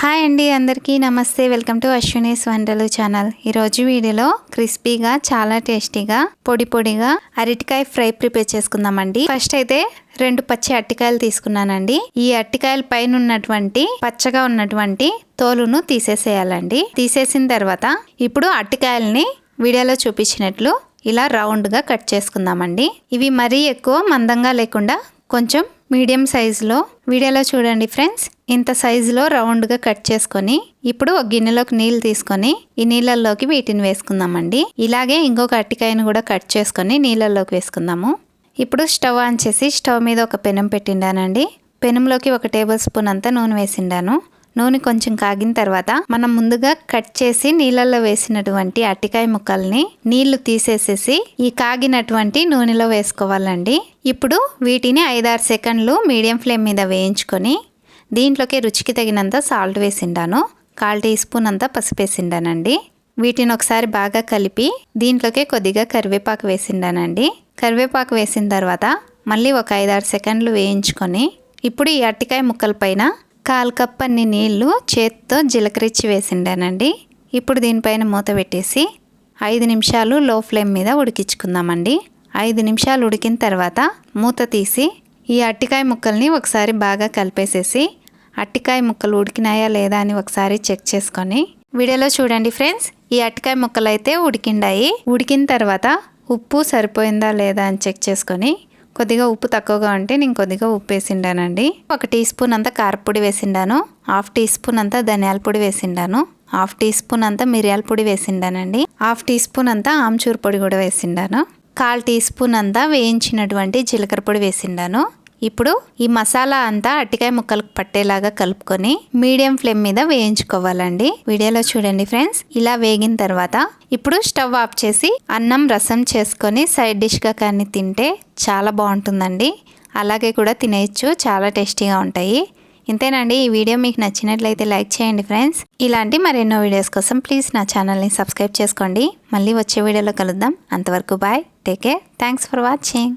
Hi అండి అందరికీ నమస్తే. వెల్కమ్ టు అశ్వినీస్ వంటలు ఛానల్. ఈరోజు వీడియోలో క్రిస్పీగా చాలా టేస్టీగా పొడి పొడిగా అరటికాయ ఫ్రై ప్రిపేర్ చేసుకుందామండి. ఫస్ట్ అయితే రెండు పచ్చి అట్టికాయలు తీసుకున్నానండి. ఈ అట్టికాయల పైన ఉన్నటువంటి పచ్చగా ఉన్నటువంటి తోలును తీసేసేయాలండి. తీసేసిన తర్వాత ఇప్పుడు అట్టికాయల్ని వీడియోలో చూపించినట్లు ఇలా రౌండ్గా కట్ చేసుకుందామండి. ఇవి మరీ ఎక్కువ మందంగా లేకుండా కొంచెం మీడియం సైజులో వీడియోలో చూడండి ఫ్రెండ్స్. ఇంత సైజులో రౌండ్గా కట్ చేసుకొని ఇప్పుడు ఒక గిన్నెలోకి నీళ్ళు తీసుకొని ఈ నీళ్ళల్లోకి వీటిని వేసుకుందామండి. ఇలాగే ఇంకొక అట్టికాయను కూడా కట్ చేసుకొని నీళ్ళల్లోకి వేసుకుందాము. ఇప్పుడు స్టవ్ ఆన్ చేసి స్టవ్ మీద ఒక పెనం పెట్టిండానండి. పెనంలోకి ఒక టేబుల్ స్పూన్ అంతా నూనె వేసిండాను. నూనె కొంచెం కాగిన తర్వాత మనం ముందుగా కట్ చేసి నీళ్ళల్లో వేసినటువంటి అట్టికాయ ముక్కల్ని నీళ్ళు తీసేసేసి ఈ కాగినటువంటి నూనెలో వేసుకోవాలండి. ఇప్పుడు వీటిని ఐదారు సెకండ్లు మీడియం ఫ్లేమ్ మీద వేయించుకొని దీంట్లోకి రుచికి తగినంత సాల్ట్ వేసిండాను. కాల్ టీ స్పూన్ అంతా పసిపేసిండానండి వీటిని ఒకసారి బాగా కలిపి దీంట్లోకే కొద్దిగా కరివేపాకు వేసిండానండి. కరివేపాకు వేసిన తర్వాత మళ్ళీ ఒక ఐదారు సెకండ్లు వేయించుకొని ఇప్పుడు ఈ అట్టికాయ ముక్కల పైన కాల్ కప్ అన్ని నీళ్ళు చేత్తో జీలకరించి వేసిండానండి. ఇప్పుడు దీనిపైన మూత పెట్టేసి ఐదు నిమిషాలు లో ఫ్లేమ్ మీద ఉడికించుకుందామండి. ఐదు నిమిషాలు ఉడికిన తర్వాత మూత తీసి ఈ అట్టికాయ ముక్కల్ని ఒకసారి బాగా కలిపేసేసి అట్టికాయ ముక్కలు ఉడికినాయా లేదా అని ఒకసారి చెక్ చేసుకొని వీడియోలో చూడండి ఫ్రెండ్స్. ఈ అట్టికాయ ముక్కలు అయితే ఉడికిండాయి. ఉడికిన తర్వాత ఉప్పు సరిపోయిందా లేదా అని చెక్ చేసుకొని కొద్దిగా ఉప్పు తక్కువగా ఉంటే నేను కొద్దిగా ఉప్పు వేసిండానండి. ఒక టీ స్పూన్ అంతా కారపొడి వేసిండాను. హాఫ్ టీ స్పూన్ అంతా ధనియాల పొడి వేసిండాను. హాఫ్ టీ స్పూన్ అంతా మిరియాల పొడి వేసిండానండి. హాఫ్ టీ స్పూన్ అంతా ఆమ్చూర్ పొడి కూడా వేసిండాను. కాల్ టీ స్పూన్ అంతా వేయించినటువంటి జీలకర్ర పొడి వేసిండాను. ఇప్పుడు ఈ మసాలా అంతా అట్టికాయ ముక్కలకు పట్టేలాగా కలుపుకొని మీడియం ఫ్లేమ్ మీద వేయించుకోవాలండి. వీడియోలో చూడండి ఫ్రెండ్స్. ఇలా వేగిన తర్వాత ఇప్పుడు స్టవ్ ఆఫ్ చేసి అన్నం రసం చేసుకొని సైడ్ డిష్గా కానీ తింటే చాలా బాగుంటుందండి. అలాగే కూడా తినేయచ్చు. చాలా టేస్టీగా ఉంటాయి. ఇంతేనండి. ఈ వీడియో మీకు నచ్చినట్లయితే లైక్ చేయండి ఫ్రెండ్స్. ఇలాంటి మరెన్నో వీడియోస్ కోసం ప్లీజ్ నా ఛానల్ని సబ్స్క్రైబ్ చేసుకోండి. మళ్ళీ వచ్చే వీడియోలో కలుద్దాం. అంతవరకు bye. Take care. Thanks for watching.